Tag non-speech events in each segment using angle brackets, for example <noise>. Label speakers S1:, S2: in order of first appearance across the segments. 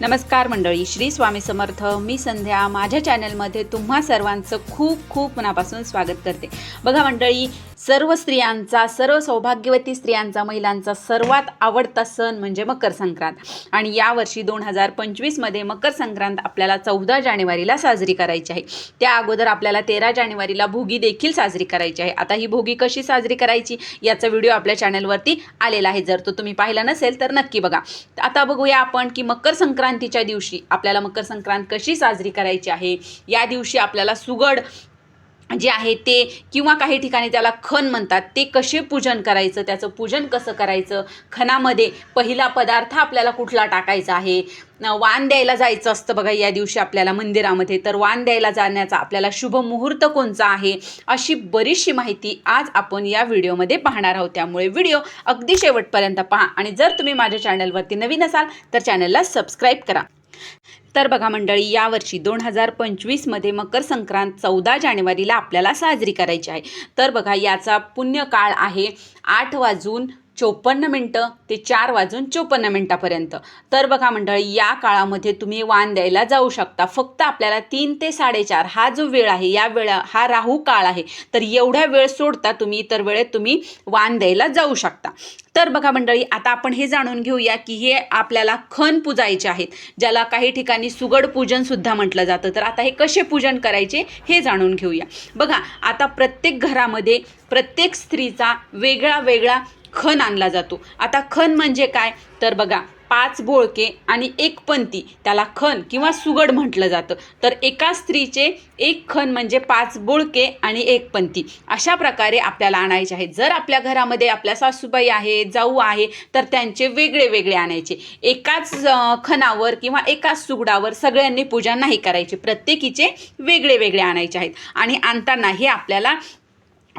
S1: नमस्कार मंडळी श्री स्वामी समर्थ. मी संध्या. माझ्या चॅनलमध्ये तुम्हा सर्वांचं खूप खूप मनापासून स्वागत करते. बघा मंडळी सर्व स्त्रियांचा सर्व सौभाग्यवती स्त्रियांचा महिलांचा सर्वात आवडता सण म्हणजे मकर संक्रांत. आणि यावर्षी दोन हजार पंचवीसमध्ये मकर संक्रांत आपल्याला चौदा जानेवारीला साजरी करायची आहे. त्या अगोदर आपल्याला तेरा जानेवारीला भोगी देखील साजरी करायची आहे. आता ही भोगी कशी साजरी करायची याचा व्हिडिओ आपल्या चॅनलवरती आलेला आहे. जर तो तुम्ही पाहिला नसेल तर नक्की बघा. आता बघूया आपण की मकर संक्रांतीच्या दिवशी आपल्याला मकर संक्रांत कशी साजरी करायची आहे? या दिवशी आपल्याला सुगड जे आहे ते किंवा काही ठिकाणी त्याला खण म्हणतात ते कसे पूजन करायचं त्याचं पूजन कसं करायचं? खणामध्ये पहिला पदार्थ आपल्याला कुठला टाकायचा आहे? वान वाण द्यायला जायचं असतं बघा या दिवशी आपल्याला मंदिरामध्ये. तर वाण द्यायला जाण्याचा आपल्याला शुभ मुहूर्त कोणचा आहे? अशी बरीचशी माहिती आज आपण या व्हिडिओमध्ये पाहणार आहोत. त्यामुळे व्हिडिओ अगदी शेवटपर्यंत पहा. आणि जर तुम्ही माझ्या चॅनलवरती नवीन असाल तर चॅनलला सबस्क्राईब करा. तर बघा मंडळी यावर्षी दोन हजार पंचवीसमध्ये मकर संक्रांत चौदा जानेवारीला आपल्याला साजरी करायची आहे. तर बघा याचा पुण्यकाळ आहे आठ वाजून चोपन्न मिनटं ते चार वाजून चोपन्न मिनटापर्यंत. तर बघा मंडळी या काळामध्ये तुम्ही वाण द्यायला जाऊ शकता. फक्त आपल्याला तीन ते साडेचार हा जो वेळ आहे या वेळा हा राहू काळ आहे. तर एवढ्या वेळ सोडता तुम्ही इतर वेळेत तुम्ही वाण द्यायला जाऊ शकता. तर बघा मंडळी आता आपण हे जाणून घेऊया की हे आपल्याला खण पूजायचे आहेत ज्याला काही ठिकाणी सुगड पूजन सुद्धा म्हटलं जातं. तर आता हे कसे पूजन करायचे हे जाणून घेऊया. बघा आता प्रत्येक घरामध्ये प्रत्येक स्त्रीचा वेगळा वेगळा खण आणला जातो. आता खण म्हणजे काय? तर बघा पाच बोळके आणि एक पंती त्याला खण किंवा सुगड म्हटलं जातं. तर एका स्त्रीचे एक खण म्हणजे पाच बोळके आणि एक पंती. अशा प्रकारे आपल्याला आणायचे आहेत. जर आपल्या घरामध्ये आपल्या सासूबाई आहे जाऊ आहे तर त्यांचे वेगळे वेगळे आणायचे. एकाच खणावर किंवा एकाच सुगडावर सगळ्यांनी पूजा नाही करायची. प्रत्येकीचे वेगळे वेगळे आणायचे आहेत. आणि आणताना हे आपल्याला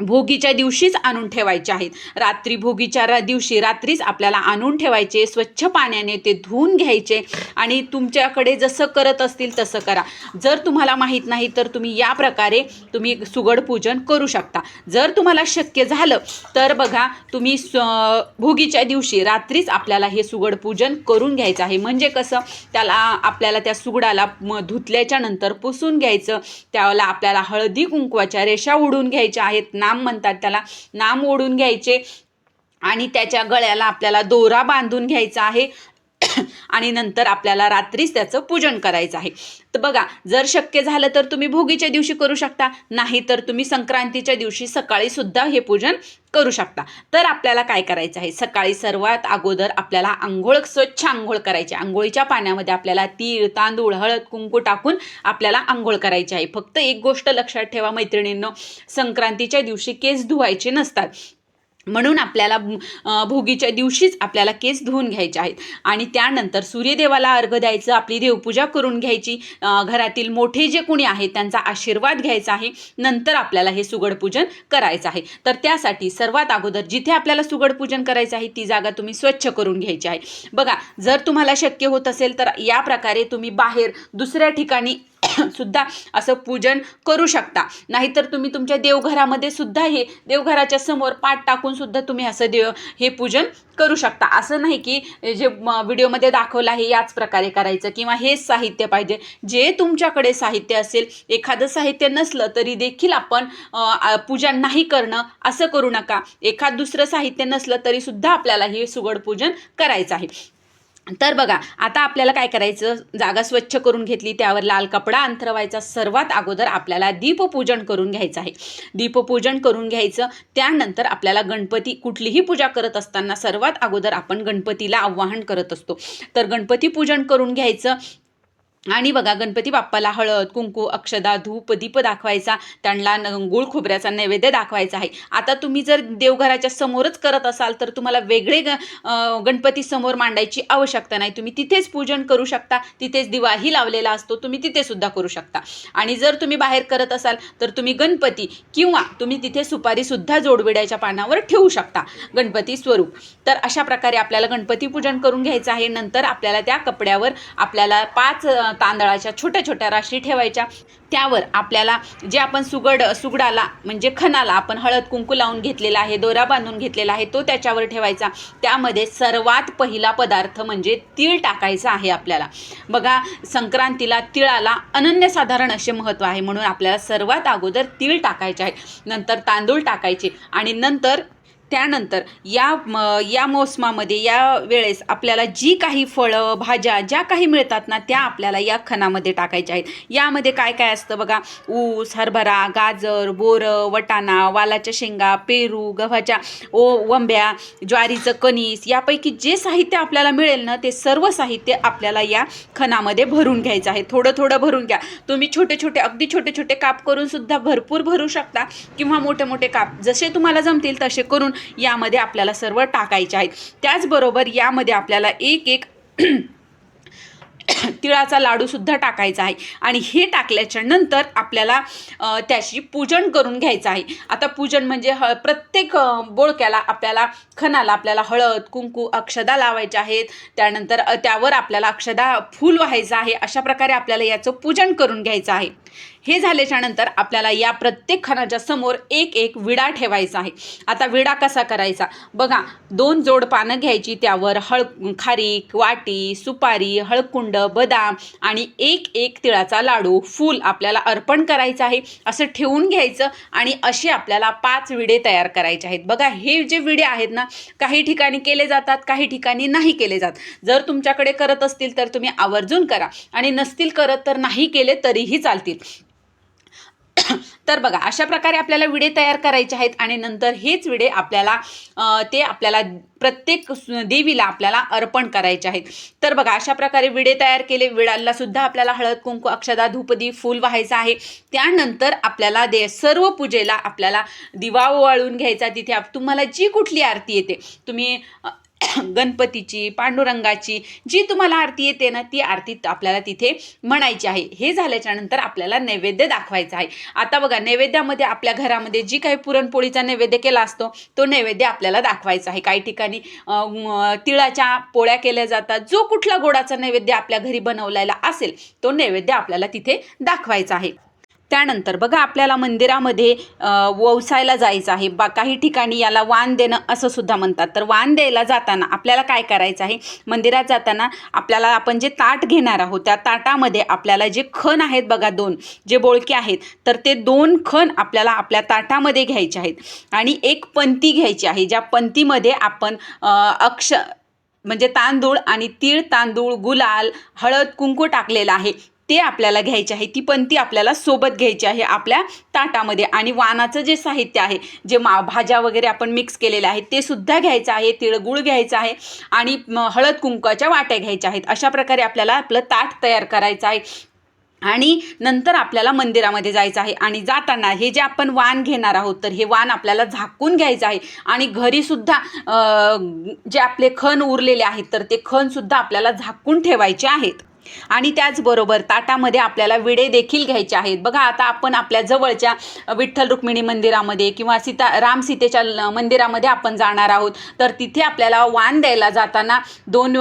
S1: भोगीच्या दिवशीच आणून ठेवायचे आहेत. रात्री भोगीच्या रा दिवशी रात्रीच आपल्याला आणून ठेवायचे स्वच्छ पाण्याने ते धुवून घ्यायचे आणि तुमच्याकडे जसं करत असतील तसं करा. जर तुम्हाला माहीत नाही तर तुम्ही या प्रकारे तुम्ही सुगड पूजन करू शकता. जर तुम्हाला शक्य झालं तर बघा तुम्ही स भोगीच्या दिवशी रात्रीच आपल्याला हे सुगड पूजन करून घ्यायचं आहे. म्हणजे कसं त्याला आपल्याला त्या सुगडाला म धुतल्याच्या नंतर पुसून घ्यायचं. त्याला आपल्याला हळदी कुंकवाच्या रेषा उडून घ्यायच्या आहेत. ना नाम म्हणतात त्याला. नाम ओढून घ्यायचे आणि त्याच्या गळ्याला आपल्याला दोरा बांधून घ्यायचा आहे. आणि नंतर आपल्याला रात्रीच त्याचं पूजन करायचं आहे. तर बघा जर शक्य झालं तर तुम्ही भोगीच्या दिवशी करू शकता नाही तर तुम्ही संक्रांतीच्या दिवशी सकाळी सुद्धा हे पूजन करू शकता. तर आपल्याला काय करायचं आहे? सकाळी सर्वात अगोदर आपल्याला आंघोळ स्वच्छ आंघोळ करायची आंघोळीच्या पाण्यामध्ये आपल्याला तीळ तांदूळ हळद कुंकू टाकून आपल्याला आंघोळ करायची आहे. फक्त एक गोष्ट लक्षात ठेवा मैत्रिणींनो संक्रांतीच्या दिवशी केस धुवायचे नसतात. म्हणून आपल्याला भोगीच्या दिवशीच आपल्याला केस धुवून घ्यायचे आहेत. आणि त्यानंतर सूर्यदेवाला अर्घ द्यायचं आपली देवपूजा करून घ्यायची. घरातील मोठे जे कोणी आहेत त्यांचा आशीर्वाद घ्यायचा आहे. नंतर आपल्याला हे सुगडपूजन करायचं आहे. तर त्यासाठी सर्वात अगोदर जिथे आपल्याला सुगडपूजन करायचं आहे ती जागा तुम्ही स्वच्छ करून घ्यायची आहे. बघा जर तुम्हाला शक्य होत असेल तर या प्रकारे तुम्ही बाहेर दुसऱ्या ठिकाणी <coughs> सुद्धा असं पूजन करू शकता. नाहीतर तुम्ही तुमच्या देवघरामध्ये सुद्धा हे देवघराच्या समोर पाठ टाकून सुद्धा तुम्ही असं देव हे पूजन करू शकता. असं नाही की जे व्हिडिओमध्ये दाखवलं आहे याच प्रकारे करायचं किंवा हेच साहित्य पाहिजे. जे तुमच्याकडे साहित्य असेल एखादं साहित्य नसलं तरी देखील आपण पूजन नाही करणं असं करू नका. एखाद दुसरं साहित्य नसलं तरी सुद्धा आपल्याला हे सुगड पूजन करायचं आहे. तर बघा आता आपल्याला काय करायचं? जागा स्वच्छ करून घेतली त्यावर लाल कपडा अंथरवायचा सर्वात अगोदर आपल्याला दीपपूजन करून घ्यायचं आहे. दीपपूजन करून घ्यायचं त्यानंतर आपल्याला गणपती कुठलीही पूजा करत असताना सर्वात अगोदर आपण गणपतीला आवाहन करत असतो. तर गणपती पूजन करून घ्यायचं आणि बघा गणपती बाप्पाला हळद कुंकू अक्षदा धूप दीप दाखवायचा त्यांना गुळ खोबऱ्याचा नैवेद्य दाखवायचा आहे. आता तुम्ही जर देवघराच्या समोरच करत असाल तर तुम्हाला वेगळे ग गणपती समोर मांडायची आवश्यकता नाही. तुम्ही तिथेच पूजन करू शकता तिथेच दिवाही लावलेला असतो तुम्ही तिथेसुद्धा करू शकता. आणि जर तुम्ही बाहेर करत असाल तर तुम्ही गणपती किंवा तुम्ही तिथे सुपारीसुद्धा जोडविड्याच्या पानावर ठेवू शकता. गणपती स्वरूप. तर अशा प्रकारे आपल्याला गणपती पूजन करून घ्यायचं आहे. नंतर आपल्याला त्या कपड्यावर आपल्याला पाच तांदळाच्या छोट्या छोट्या राशी ठेवायच्या. त्यावर आपल्याला जे आपण सुगड सुगडाला म्हणजे खणाला आपण हळद कुंकू लावून घेतलेला आहे दोरा बांधून घेतलेला आहे तो त्याच्यावर ठेवायचा. त्यामध्ये सर्वात पहिला पदार्थ म्हणजे तीळ टाकायचा आहे आपल्याला. बघा संक्रांतीला तिळाला अनन्यसाधारण असे महत्त्व आहे म्हणून आपल्याला सर्वात अगोदर तीळ टाकायचे आहे. नंतर तांदूळ टाकायचे आणि नंतर त्यानंतर या म या मोसमामध्ये या वेळेस आपल्याला जी काही फळं भाज्या ज्या काही मिळतात ना त्या आपल्याला या खणामध्ये टाकायच्या आहेत. यामध्ये काय काय असतं बघा? ऊस हरभरा गाजर बोरं वटाणा वालाच्या शेंगा पेरू गव्हाच्या ओ वंब्या ज्वारीचं कणीस यापैकी जे साहित्य आपल्याला मिळेल ना ते सर्व साहित्य आपल्याला या खणामध्ये भरून घ्यायचं आहे. थोडं थोडं भरून घ्या. तुम्ही छोटे छोटे अगदी छोटे छोटे काप करून सुद्धा भरपूर भरू शकता किंवा मोठे मोठे काप. जसे तुम्हाला जमतील तसे करून यामध्ये आपल्याला सर्व टाकायचे आहेत. त्याचबरोबर यामध्ये आपल्याला एक एक <coughs> तिळाचा लाडूसुद्धा टाकायचा आहे. आणि हे टाकल्याच्या नंतर आपल्याला त्याची पूजन करून घ्यायचं आहे. आता पूजन म्हणजे ह प्रत्येक बोळक्याला आपल्याला खणाला आपल्याला हळद कुंकू अक्षदा लावायच्या आहेत. त्यानंतर त्यावर आपल्याला अक्षदा फूल व्हायचं आहे. अशा प्रकारे आपल्याला याचं पूजन करून घ्यायचं आहे. हे झाल्याच्यानंतर आपल्याला या प्रत्येक खणाच्या समोर एक एक विडा ठेवायचा आहे. आता विडा कसा करायचा? बघा दोन जोड पानं घ्यायची त्यावर हळ खारीक वाटी सुपारी हळकुंड बदाम आणि एक एक तिळाचा लाडू फूल आपल्याला अर्पण करायचं आहे. असं ठेवून घ्यायचं आणि असे आपल्याला पाच विडे तयार करायचे आहेत. बघा हे जे विडे आहेत ना काही ठिकाणी केले जातात काही ठिकाणी नाही केले जात. जर तुमच्याकडे करत असतील तर तुम्ही आवर्जून करा आणि नसतील करत तर नाही केले तरीही चालतील. <coughs> तर बघा अशा प्रकारे आपल्याला विडे तयार करायचे आहेत आणि नंतर हेच विडे आपल्याला ते आपल्याला प्रत्येक देवीला आपल्याला अर्पण करायचे आहेत. तर बघा अशा प्रकारे विडे तयार केले विडाला सुद्धा आपल्याला हळद कुंकू अक्षदा धूपदी फूल व्हायचं आहे. त्यानंतर आपल्याला दे सर्व पूजेला आपल्याला दिवा ओवाळून घ्यायचा तिथे आप- तुम्हाला जी कुठली आरती येते तुम्ही <coughs> गणपतीची पांडुरंगाची जी तुम्हाला आरती येते ना ती आरती आपल्याला तिथे म्हणायची आहे. हे झाल्याच्यानंतर आपल्याला नैवेद्य दाखवायचा आहे. आता बघा नैवेद्यामध्ये आपल्या घरामध्ये जी काही पुरणपोळीचा नैवेद्य केला असतो तो नैवेद्य आपल्याला दाखवायचा आहे. काही ठिकाणी तिळाच्या पोळ्या केल्या जातात. जो कुठला गोडाचा नैवेद्य आपल्या घरी बनवलेला असेल तो नैवेद्य आपल्याला तिथे दाखवायचा आहे. त्यानंतर बघा आपल्याला मंदिरामध्ये वौसायला ववसायला जायचं आहे. बा काही ठिकाणी याला वाण देणं असं सुद्धा म्हणतात. तर वाण द्यायला जाताना आपल्याला काय करायचं आहे? मंदिरात जाताना आपल्याला आपण जे ताट घेणार आहोत त्या ताटामध्ये आपल्याला जे खण आहेत बघा दोन जे बोळके आहेत तर ते दोन खण आपल्याला आपल्या ताटामध्ये घ्यायचे आहेत. आणि एक पंती घ्यायची आहे ज्या पंतीमध्ये आपण अक्ष म्हणजे तांदूळ आणि तीळ तांदूळ गुलाल हळद कुंकू टाकलेलं आहे. ते आपल्याला घ्यायचे आहे. ती पंती आपल्याला सोबत घ्यायची आहे आपल्या ताटामध्ये. आणि वानाचं जे साहित्य आहे जे मा भाज्या वगैरे आपण मिक्स केलेल्या आहेत ते सुद्धा घ्यायचं आहे. तिळगुळ घ्यायचं आहे. आणि हळद कुंकवाच्या वाट्या घ्यायच्या आहेत. अशा प्रकारे आपल्याला आपलं ताट तयार करायचं आहे. आणि नंतर आपल्याला मंदिरामध्ये जायचं आहे. आणि जाताना हे जे आपण वाण घेणार आहोत तर हे वाण आपल्याला झाकून घ्यायचं आहे. आणि घरीसुद्धा जे आपले खण उरलेले आहेत तर ते खणसुद्धा आपल्याला झाकून ठेवायचे आहेत. आणि त्याचबरोबर ताटामध्ये आपल्याला विडे देखील घ्यायचे आहेत. बघा आता आपण आपल्या जवळच्या विठ्ठल रुक्मिणी मंदिरामध्ये किंवा सीता राम सीतेच्या मंदिरामध्ये आपण जाणार आहोत. तर तिथे आपल्याला वाण द्यायला जाताना दोन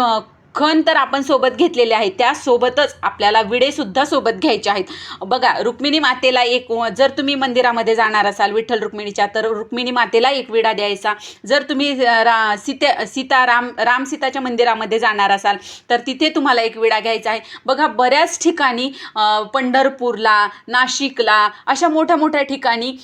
S1: खण तर आपण सोबत घेतलेले आहे त्यासोबतच आपल्याला विडेसुद्धा सोबत घ्यायचे आहेत. बघा रुक्मिणी मातेला एक जर तुम्ही मंदिरामध्ये जाणार असाल विठ्ठल रुक्मिणीच्या तर रुक्मिणी मातेला एक विडा द्यायचा. जर तुम्ही रा सीते सीता राम राम सीताच्या मंदिरामध्ये जाणार असाल तर तिथे तुम्हाला एक विडा घ्यायचा आहे. बघा बऱ्याच ठिकाणी पंढरपूरला नाशिकला अशा मोठ्या मोठ्या ठिकाणी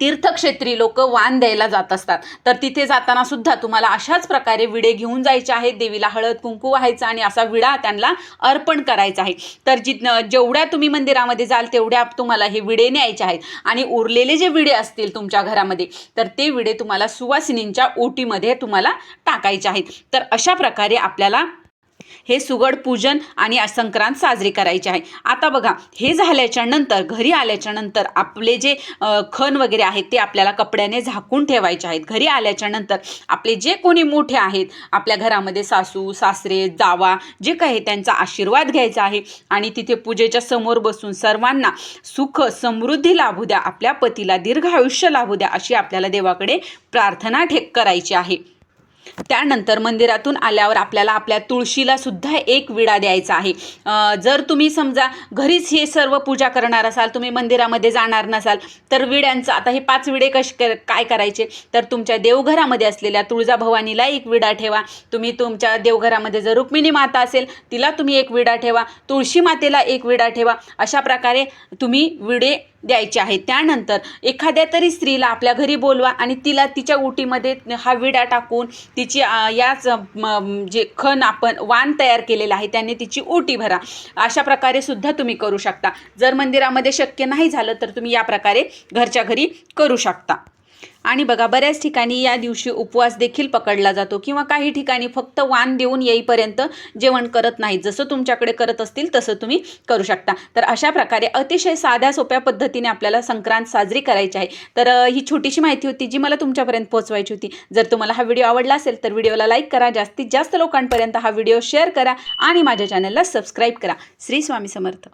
S1: तीर्थक्षेत्री लोक वाण द्यायला जात असतात. तर तिथे जाताना सुद्धा तुम्हाला अशाच प्रकारे विडे घेऊन जायचे आहेत. देवीला हळद कुंकू व्हायचा आणि असा विडा त्यांना अर्पण करायचा आहे. तर जि जेवढ्या तुम्ही मंदिरामध्ये जाल तेवढ्या तुम्हाला हे विडे न्यायचे आहेत. आणि उरलेले जे विडे असतील तुमच्या घरामध्ये तर ते विडे तुम्हाला सुवासिनींच्या ओटीमध्ये तुम्हाला टाकायचे आहेत. तर अशा प्रकारे आपल्याला हे सुगड पूजन आणि संक्रांत साजरी करायची आहे. आता बघा हे झाल्याच्यानंतर घरी आल्याच्यानंतर आपले जे खण वगैरे आहेत ते आपल्याला कपड्याने झाकून ठेवायचे आहेत. घरी आल्याच्यानंतर आपले जे कोणी मोठे आहेत आपल्या घरामध्ये सासू सासरे जावा जे काही त्यांचा आशीर्वाद घ्यायचा आहे आणि तिथे पूजेच्या समोर बसून सर्वांना सुख समृद्धी लाभू द्या आपल्या पतीला दीर्घ आयुष्य लाभू द्या अशी आपल्याला देवाकडे प्रार्थना ठेक करायची आहे. त्यानंतर मंदिरातून आल्यावर आपल्याला आपल्या तुळशीला सुद्धा एक विडा द्यायचा आहे. जर तुम्ही समजा घरीच हे सर्व पूजा करणार असाल तुम्ही मंदिरामध्ये जाणार नसाल तर विड्यांचं आता हे पाच विडे कश कर- काय करायचे? तर तुमच्या देवघरामध्ये असलेल्या तुळजाभवानीला एक विडा ठेवा. तुम्ही तुमच्या देवघरामध्ये जर रुक्मिणी माता असेल तिला तुम्ही एक विडा ठेवा. तुळशी मातेला एक विडा ठेवा. अशा प्रकारे तुम्ही विडे द्यायचे आहेत. त्यानंतर एखाद्या तरी स्त्रीला आपल्या घरी बोलवा आणि तिला तिच्या उटीमध्ये हा विडा टाकून तिची याच जे खण आपण वाण तयार केलेलं आहे त्याने तिची ओटी भरा. अशा प्रकारे सुद्धा तुम्ही करू शकता. जर मंदिरामध्ये शक्य नाही झालं तर तुम्ही या प्रकारे घरच्या घरी करू शकता. आणि बघा बऱ्याच ठिकाणी या दिवशी उपवास देखील पकडला जातो किंवा काही ठिकाणी फक्त वाण देऊन येईपर्यंत जेवण करत नाही जसं तुमच्याकडे करत असतील तसं तुम्ही करू शकता. तर अशा प्रकारे अतिशय साध्या सोप्या पद्धतीने आपल्याला संक्रांत साजरी करायची आहे. तर ही छोटीशी माहिती होती जी मला तुमच्यापर्यंत पोहोचवायची होती. जर तुम्हाला हा व्हिडिओ आवडला असेल तर व्हिडिओला लाईक करा. जास्तीत जास्त लोकांपर्यंत हा व्हिडिओ शेअर करा आणि माझ्या चॅनलला सबस्क्राईब करा. श्री स्वामी समर्थ.